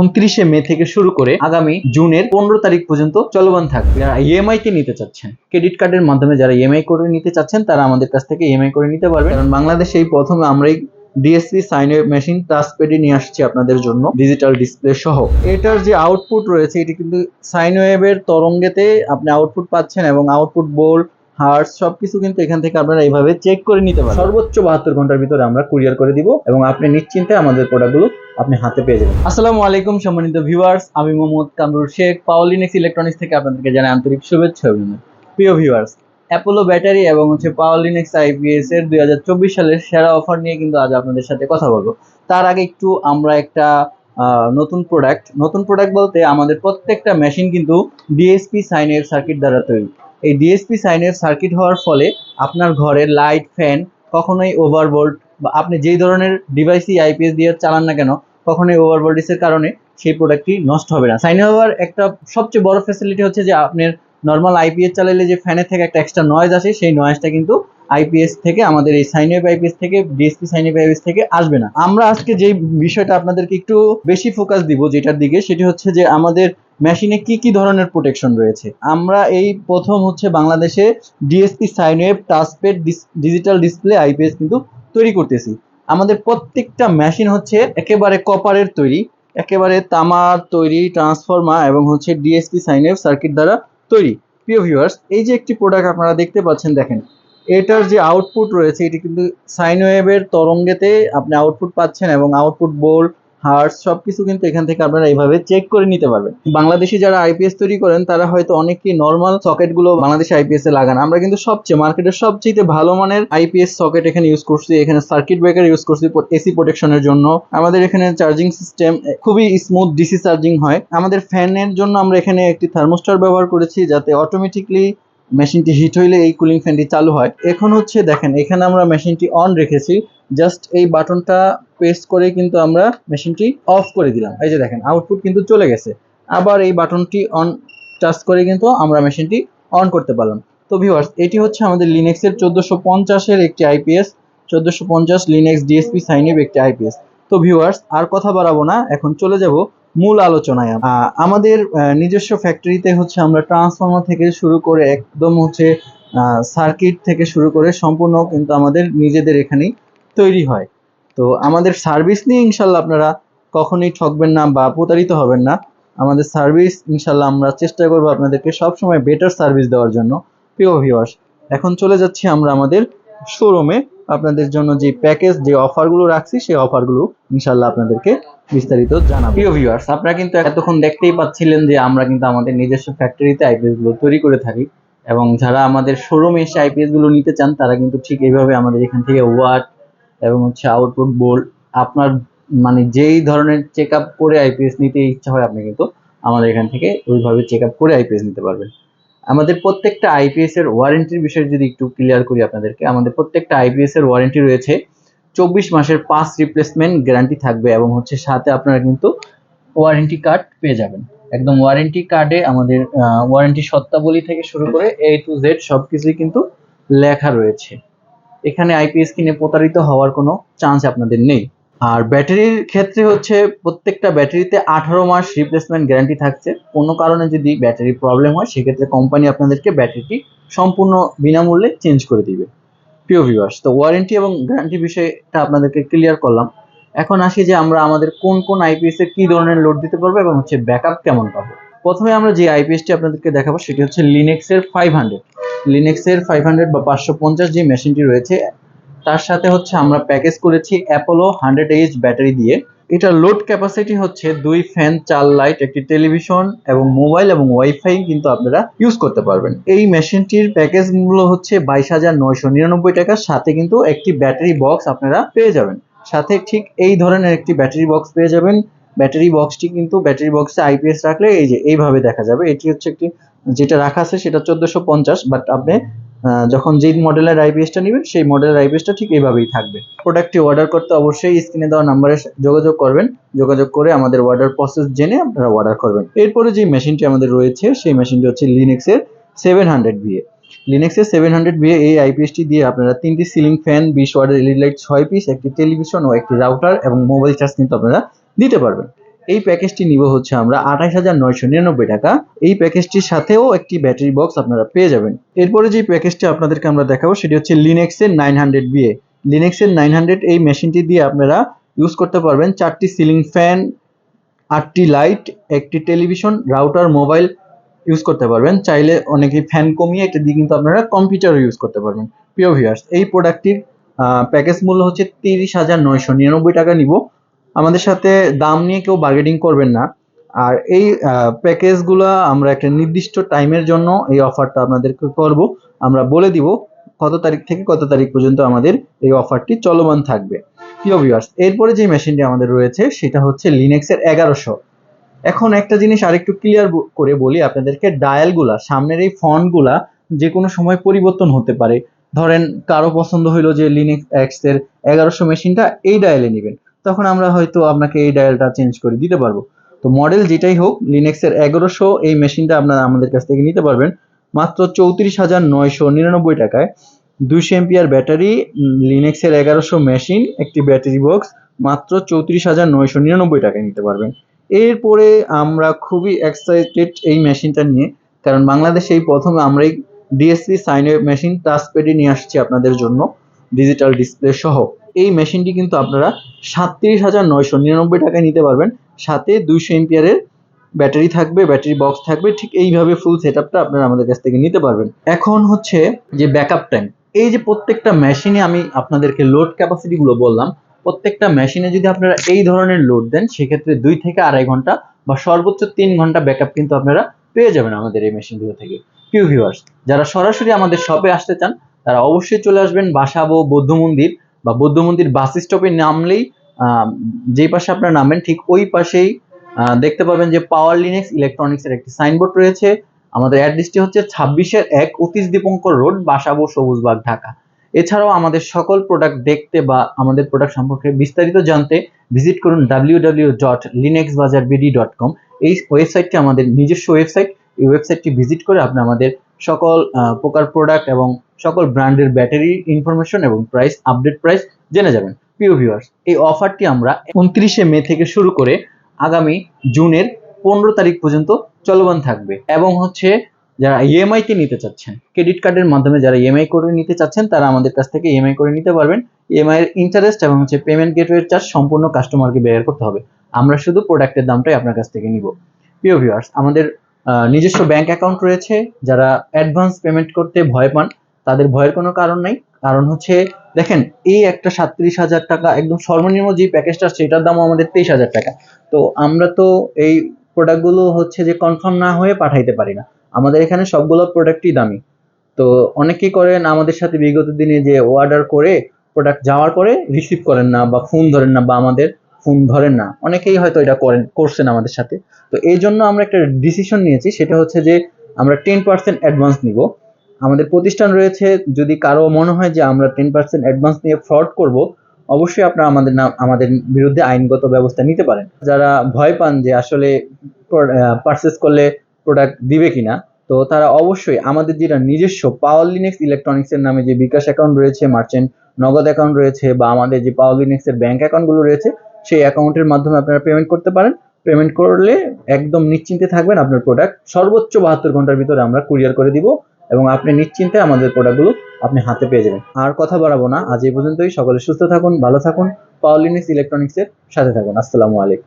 উনত্রিশে মে থেকে শুরু করে আগামী জুনের পনেরো তারিখ পর্যন্ত চলমান থাকবে। যারা ইএমআই কে নিতে চাচ্ছেন ক্রেডিট কার্ডের মাধ্যমে যারা ইএমআই করে নিতে চাচ্ছেন, তারা আমাদের কাছ থেকে ইএমআই করে নিতে পারবেন। কারণ বাংলাদেশে এই প্রথমে আমরাই ডিএসপি সাইন মেশিন টাচপ্যাডে নিয়ে আসছি আপনাদের জন্য ডিজিটাল ডিসপ্লে সহ। এটার যে আউটপুট রয়েছে, এটি কিন্তু সাইন ওয়েভের তরঙ্গেতে আপনি আউটপুট পাচ্ছেন এবং আউটপুট বোল্ড হার্স সবকিছু কিন্তু এখান থেকে আপনারা এইভাবে চেক করে নিতে পারেন সর্বোচ্চ বাহাত্তর ঘণ্টার ভিতরে আমরা কুরিয়ার করে দিব এবং আপনি নিশ্চিন্তে আমাদের প্রোডাক্টগুলো আপনি হাতে পেয়ে যাবেন। আসসালামু আলাইকুম সম্মানিত ভিউয়ার্স আমি মোহাম্মদ কামরুল শেখ পাওলিনেক্স ইলেকট্রনিক্স থেকে আপনাদেরকে জানাই আন্তরিক শুভেচ্ছা অভিনন্দন। প্রিয় ভিউয়ার্স অ্যাপোলো ব্যাটারি এবং হচ্ছে পাওয়ারলিনেক্স আইপিএস এর দুই হাজার চব্বিশ সালের সেরা অফার নিয়ে কিন্তু আজ আপনাদের সাথে কথা বলব। তার আগে একটু আমরা একটা আহ, নতুন প্রোডাক্ট নতুন প্রোডাক্ট বলতে আমাদের প্রত্যেকটা মেশিন কিন্তু ডিএসপি সাইনের সার্কিট দ্বারা তৈরি। এই ডিএসপি সাইনের সার্কিট হওয়ার ফলে আপনার ঘরের লাইট ফ্যান কখনোই ওভারবোল্ট বা আপনি যেই ধরনের ডিভাইসই আইপিএস দিয়ে চালান না কেন, কখনোই ওভারভোল্টেজের কারণে সেই প্রোডাক্টটি নষ্ট হবে না। সাইন হওয়ার একটা সবচেয়ে বড় ফ্যাসিলিটি হচ্ছে যে আপনার নর্মাল আইপিএস চালালে যে ফ্যানের থেকে একটা এক্সট্রা নয়েজ আসে, সেই নয়েজটা কিন্তু আইপিএস থেকে, আমাদের এই সাইনওয়েভ আইপিএস থেকে ডিএসপি সাইনওয়েভ আইপিএস থেকে আসবে না। আমরা আজকে যে বিষয়টা আপনাদেরকে একটু বেশি ফোকাস দিব যেটার দিকে, সেটি হচ্ছে যে আমাদের মেশিনে কি কি ধরনের প্রোটেকশন রয়েছে? আমরা এই প্রথম হচ্ছে বাংলাদেশে DSP sine wave touchpad digital display IPS কিন্তু তৈরি করতেছি। আমাদের প্রত্যেকটা মেশিন হচ্ছে একেবারে কপারের তৈরি, একেবারে তামার তৈরি ট্রান্সফর্মার এবং হচ্ছে ডিএসপি সাইনওয়েভ সার্কিট দ্বারা তৈরি। প্রিয় ভিউয়ার্স এই যে একটি প্রোডাক্ট আপনারা দেখতে পাচ্ছেন, দেখেন, এটার যে আউটপুট রয়েছে, এটি কিন্তু সাইন ওয়েভের তরঙ্গেতে আপনি আউটপুট পাচ্ছেন এবং আউটপুট বোল্ড হার্স সবকিছু কিন্তু এখান থেকে আপনারা এইভাবে চেক করে নিতে পারবেন। বাংলাদেশি যারা আইপিএস তৈরি করেন, তারা হয়তো অনেকেই নর্মাল সকেটগুলো বাংলাদেশে আইপিএস এ লাগান। আমরা কিন্তু সবচেয়ে মার্কেটের সবচেয়ে ভালো মানের আইপিএস সকেট এখানে ইউজ করছি। এখানে সার্কিট ব্রেকার ইউজ করছি এসি প্রোটেকশনের জন্য। আমাদের এখানে চার্জিং সিস্টেম খুবই স্মুথ ডিসি চার্জিং হয়। আমাদের ফ্যানের জন্য আমরা এখানে একটি থার্মোস্টার ব্যবহার করেছি যাতে অটোমেটিকলি মেশিনটি হিট হইলে এই কুলিং ফ্যানটি চালু হয়। এখন হচ্ছে দেখেন, এখানে আমরা মেশিনটি অন রেখেছি। জাস্ট এই বাটনটা প্রেস করে কিন্তু আমরা মেশিনটি অফ করে দিলাম। এই যে দেখেন আউটপুট কিন্তু চলে গেছে। আবার এই বাটনটি অন টাচ করে কিন্তু আমরা মেশিনটি অন করতে পারলাম। তো ভিউয়ার্স এটি হচ্ছে আমাদের লিনেক্সের চোদ্দোশো পঞ্চাশের একটি আইপিএস চোদ্দোশো পঞ্চাশ লিনেক্স ডিএসপি সাইনেব একটি আইপিএস তো ভিউয়ার্স আর কথা বাড়াবো না, এখন চলে যাব মূল আলোচনায়। আমাদের নিজস্ব ফ্যাক্টরিতে হচ্ছে আমরা ট্রান্সফর্মার থেকে শুরু করে একদম হচ্ছে সার্কিট থেকে শুরু করে সম্পূর্ণ কিন্তু আমাদের নিজেদের এখানেই তৈরি হয়। তো আমাদের সার্ভিস নিয়ে ইনশাল্লাহ আপনারা কখনোই ঠকবেন না বা প্রতারিত হবেন না। আমাদের সার্ভিস ইনশাল্লাহ আমরা চেষ্টা করব আপনাদেরকে সবসময় বেটার সার্ভিস দেওয়ার জন্য। প্রিয় ভিওয়ার্স এখন চলে যাচ্ছি আমরা আমাদের শোরুমে আপনাদের জন্য যে প্যাকেজ যে অফারগুলো রাখছি, সেই অফারগুলো ইনশাল্লাহ আপনাদেরকে বিস্তারিত জানাব। প্রিয় ভিউয়ার্স আপনারা কিন্তু এতক্ষণ দেখতেই পাচ্ছিলেন যে আমরা কিন্তু আমাদের নিজস্ব ফ্যাক্টরিতে আইপিএসগুলো তৈরি করে থাকি এবং যারা আমাদের শোরুমে এসে আইপিএসগুলো নিতে চান, তারা কিন্তু ঠিক এইভাবে আমাদের এখান থেকে ওয়াট এবং হচ্ছে আউটপুট বোল্ট আপনার মানে যেই ধরনের চেক আপ করে আইপিএস নিতে ইচ্ছা হয়, আপনি কিন্তু আমাদের এখান থেকে ওইভাবে চেক আপ করে আইপিএস নিতে পারবেন। আমাদের প্রত্যেকটা আইপিএস এর ওয়ারেন্টির বিষয়ে যদি একটু ক্লিয়ার করি আপনাদেরকে, আমাদের প্রত্যেকটা আইপিএস এর ওয়ারেন্টি রয়েছে। চব্বিশ মাসের পাঁচ রিপ্লেসমেন্ট গ্যারান্টি থাকবে এবং হচ্ছে সাথে আপনারা কিন্তু ওয়ারেন্টি কার্ড পেয়ে যাবেন। একদম ওয়ারেন্টি কার্ডে আমাদের ওয়ারেন্টি সত্তাবলী থেকে শুরু করে এ টু জেড সব কিছুই কিন্তু লেখা রয়েছে। এখানে আইপিএস কিনে প্রতারিত হওয়ার কোনো চান্স আপনাদের নেই। আর ব্যাটারির ক্ষেত্রে হচ্ছে প্রত্যেকটা ব্যাটারিতে আঠারো মাস রিপ্লেসমেন্ট গ্যারান্টি থাকছে। কোনো কারণে যদি ব্যাটারি প্রবলেম হয়, সেক্ষেত্রে কোম্পানি আপনাদেরকে ব্যাটারিটি সম্পূর্ণ বিনামূল্যে চেঞ্জ করে দিবে। প্রিয় ভিউয়ার্স তো ওয়ারেন্টি এবং গ্যারান্টি বিষয়টা আপনাদেরকে ক্লিয়ার করলাম। এখন আসি যে আমরা আমাদের কোন কোন আইপিএস এ কি ধরনের লোড দিতে পারব এবং হচ্ছে ব্যাকআপ কেমন পাবো। প্রথমে আমরা যে আইপিএসটি আপনাদেরকে দেখাবো, সেটি হচ্ছে লিনেক্সের ফাইভ হান্ড্রেড লিনেক্সের ফাইভ হান্ড্রেড বা পাঁচশো পঞ্চাশ যে মেশিনটি রয়েছে, তার সাথে হচ্ছে আমরা প্যাকেজ করেছি অ্যাপোলো হান্ড্রেড এইচ ব্যাটারি দিয়ে। এটার লোড ক্যাপাসিটি হচ্ছে দুই ফ্যান চার লাইট একটি টেলিভিশন এবং মোবাইল এবং ওয়াইফাই কিন্তু আপনারা ইউজ করতে পারবেন। এই মেশিনটির প্যাকেজ মূল্য হচ্ছে বাইশ হাজার নয়শো নিরানব্বই টাকা সাথে কিন্তু একটি ব্যাটারি বক্স আপনারা পেয়ে যাবেন। সাথে ঠিক এই ধরনের একটি ব্যাটারি বক্স পেয়ে যাবেন। ব্যাটারি বক্সটি কিন্তু ব্যাটারি বক্সে আইপিএস রাখলে এই যে এইভাবে দেখা যাবে। এটি হচ্ছে একটি, যেটা রাখা আছে সেটা চোদ্দশো পঞ্চাশ বাট আপনি যখন যেই মডেলের আইপিএসটা নেবেন, সেই মডেলের আইপিএসটা ঠিক এইভাবেই থাকবে। প্রোডাক্টটি অর্ডার করতে অবশ্যই স্ক্রিনে দেওয়া নাম্বারে যোগাযোগ করবেন। যোগাযোগ করে আমাদের অর্ডার প্রসেস জেনে আপনারা অর্ডার করবেন। এরপরে যে মেশিনটি আমাদের রয়েছে, সেই মেশিনটি হচ্ছে লিনেক্সের সেভেন হান্ড্রেড বিএ লিনেক্সের সেভেন হান্ড্রেড বিএ এই আইপিএসটি দিয়ে আপনারা তিনটি সিলিং ফ্যান বিশ ওয়ার্ডের এলইডি লাইট ছয় পিস একটি টেলিভিশন ও একটি রাউটার এবং মোবাইল চার্জ কিন্তু আপনারা দিতে পারবেন। এই প্যাকেজটি নিব হচ্ছে আমরা আঠাশ হাজার নয়শো নিরানব্বই টাকা। এই প্যাকেজটির সাথেও একটি ব্যাটারি বক্স আপনারা পেয়ে যাবেন। এরপরে যে প্যাকেজটি আপনাদেরকে আমরা দেখাবো, সেটি হচ্ছে লিনেক্সের নাইন হান্ড্রেড বিএ লিনেক্সের নাইন হান্ড্রেড এই মেশিনটি দিয়ে আপনারা ইউজ করতে পারবেন চারটি সিলিং ফ্যান আটটি লাইট একটি টেলিভিশন রাউটার মোবাইল ইউজ করতে পারবেন। চাইলে অনেকেই ফ্যান কমিয়ে এটা দিয়ে কিন্তু আপনারা কম্পিউটারও ইউজ করতে পারবেন। প্রিয় ভিউয়ার্স এই প্রোডাক্টটির প্যাকেজ মূল্য হচ্ছে তিরিশ হাজার নয়শো নিরানব্বই টাকা নিব। আমাদের সাথে দাম নিয়ে কেউ বার্গেটিং করবেন না। আর এই প্যাকেজগুলো আমরা একটা নির্দিষ্ট টাইমের জন্য এই অফারটা আপনাদেরকে করব। আমরা বলে দিব কত তারিখ থেকে কত তারিখ পর্যন্ত আমাদের এই অফারটি চলমান থাকবে। প্রিয় ভিউয়ার্স এরপরে যে মেশিনটি আমাদের রয়েছে, সেটা হচ্ছে লিনেক্সের এগারোশো। এখন একটা জিনিস আরেকটু ক্লিয়ার করে বলি আপনাদেরকে ডায়ালগুলা সামনের এই ফন্টগুলা যে কোনো সময় পরিবর্তন হতে পারে। ধরেন কারও পছন্দ হইল যে লিনেক্স এক্সের এগারোশো মেশিনটা এই ডায়ালে নেবেন। তখন আমরা হয়তো আপনাকে এই ডায়ালটা চেঞ্জ করে দিতে পারব। তো মডেল যেটাই হোক লিনেক্সের এগারোশো এই মেশিনটা আপনারা আমাদের কাছ থেকে নিতে পারবেন। মাত্র চৌত্রিশ হাজার নয়শো নিরানব্বই টাকায়। দুইশো এমপিআর ব্যাটারি লিনেক্সের এগারোশো মেশিন একটি ব্যাটারি বক্স মাত্র চৌত্রিশ হাজার নয়শো নিরানব্বই টাকায় নিতে পারবেন। এরপরে আমরা খুবই এক্সাইটেড এই মেশিনটা নিয়ে, কারণ বাংলাদেশে এই প্রথম আমরা এই ডিএসপি সাইনওয়েভ মেশিন টাচপ্যাডে নিয়ে আসছি আপনাদের জন্য ডিজিটাল ডিসপ্লে সহ। এই মেশিনটি কিন্তু আপনারা সাতত্রিশ হাজার নয়শো নিরানব্বই টাকায় নিতে পারবেন। সাথে দুইশো এমপিয়ারের ব্যাটারি থাকবে, ব্যাটারি বক্স থাকবে, ঠিক এইভাবে ফুল সেট আপনারা আমাদের কাছ থেকে নিতে পারবেন। এখন হচ্ছে যে ব্যাকআপ টাইম এই যে প্রত্যেকটা মেশিনে আমি আপনাদেরকে লোড ক্যাপাসিটিগুলো বললাম, প্রত্যেকটা মেশিনে যদি আপনারা এই ধরনের লোড দেন, সেক্ষেত্রে দুই থেকে আড়াই ঘণ্টা বা সর্বোচ্চ তিন ঘণ্টা ব্যাকআপ কিন্তু আপনারা পেয়ে যাবেন আমাদের এই মেশিনগুলো থেকে। কিউ ভিউয়ার্স যারা সরাসরি আমাদের শপে আসতে চান, তারা অবশ্যই চলে আসবেন বাসাবো বৌদ্ধ মন্দির। বা বৌদ্ধ মন্দির বাস স্টপে নামলেই যেই পাশে আপনারা নামবেন, ঠিক ওই পাশেই দেখতে পাবেন যে পাওয়ার লিনেক্স ইলেকট্রনিক্সের একটি সাইনবোর্ড রয়েছে। আমাদের অ্যাড্রেসটি হচ্ছে ছাব্বিশের এক অতীশ দীপঙ্কর রোড, বাসাবো, সবুজবাগ, ঢাকা। এছাড়াও আমাদের সকল প্রোডাক্ট দেখতে বা আমাদের প্রোডাক্ট সম্পর্কে বিস্তারিত জানতে ভিজিট করুন ডাব্লিউ ডাব্লিউ ডট লিনেক্স বাজার বিডি ডট কম এই ওয়েবসাইটটি আমাদের নিজস্ব ওয়েবসাইট এই ওয়েবসাইটটি ভিজিট করে আপনি আমাদের সকল প্রকার প্রোডাক্ট এবং সকল ব্র্যান্ডের ব্যাটারি ইনফরমেশন এবং প্রাইস আপডেট প্রাইস জেনে যাবেন। প্রিয় ভিউয়ার্স এই অফারটি আমরা উনত্রিশে মে থেকে শুরু করে আগামী জুনের পনেরো তারিখ পর্যন্ত চলমান থাকবে এবং হচ্ছে যারা ইএমআই তে নিতে চাচ্ছেন ক্রেডিট কার্ডের মাধ্যমে যারা ইএমআই করে নিতে চাচ্ছেন, তারা আমাদের কাছ থেকে ইএমআই করে নিতে পারবেন। ইএমআই এর ইন্টারেস্ট এবং হচ্ছে পেমেন্ট গেটওয়ে চার্জ সম্পূর্ণ কাস্টমারকে বেয়ার করতে হবে। আমরা শুধু প্রোডাক্টের দামটাই আপনার কাছ থেকে নিব। প্রিয় ভিউয়ার্স আমাদের নিজস্ব ব্যাংক অ্যাকাউন্ট রয়েছে। যারা অ্যাডভান্স পেমেন্ট করতে ভয় পান তাদের ভয়ের কোনো কারণ নাই। কারণ হচ্ছে, দেখেন, এই একটা সাতত্রিশ হাজার টাকা, একদম সর্বনিম্ন যে প্যাকেজটা সেটার দামও আমাদের তেইশ হাজার টাকা। তো আমরা তো এই প্রোডাক্টগুলো হচ্ছে যে কনফার্ম না হয়ে পাঠাইতে পারি না। আমাদের এখানে সবগুলো প্রোডাক্টই দামি। তো অনেকেই করেন, আমাদের সাথে বিগত দিনে যে অর্ডার করে প্রোডাক্ট যাওয়ার পরে রিসিভ করেন না বা ফোন ধরেন না বা আমাদের ফোন ধরেন না। অনেকেই হয়তো এটা করেন, করছেন আমাদের সাথে। তো এই জন্য আমরা একটা ডিসিশন নিয়েছি, সেটা হচ্ছে যে আমরা টেন পার্সেন্ট অ্যাডভান্স নিব। আমাদের প্রতিষ্ঠান রয়েছে। যদি কারও মনে হয় যে আমরা টেন পার্সেন্ট অ্যাডভান্স নিয়ে ফ্রড করব, অবশ্যই আপনারা আমাদের নাম, আমাদের বিরুদ্ধে আইনগত ব্যবস্থা নিতে পারেন। যারা ভয় পান যে আসলে পারচেস করলে প্রোডাক্ট দিবে কিনা, তো তারা অবশ্যই আমাদের যেটা নিজস্ব পাওয়ার লিনেক্স ইলেকট্রনিক্সের নামে যে বিকাশ অ্যাকাউন্ট রয়েছে মার্চেন্ট নগদ অ্যাকাউন্ট রয়েছে, বা আমাদের যে পাওয়ার লিনেক্সের ব্যাংক অ্যাকাউন্টগুলো রয়েছে, সেই অ্যাকাউন্টের মাধ্যমে আপনারা পেমেন্ট করতে পারেন। পেমেন্ট করলে একদম নিশ্চিন্তে থাকবেন আপনার প্রোডাক্ট সর্বোচ্চ বাহাত্তর ঘণ্টার ভিতরে আমরা কুরিয়ার করে দিব। এবং আপনি নিশ্চিন্তে আমাদের প্রোডাক্টগুলো আপনি হাতে পেয়ে যাবেন। আর কথা বাড়াবো না, আজ এই পর্যন্তই। সকলে সুস্থ থাকুন, ভালো থাকুন। পাওয়ার ইলেকট্রনিক্সের সাথে থাকুন। আসসালামু আলাইকুম।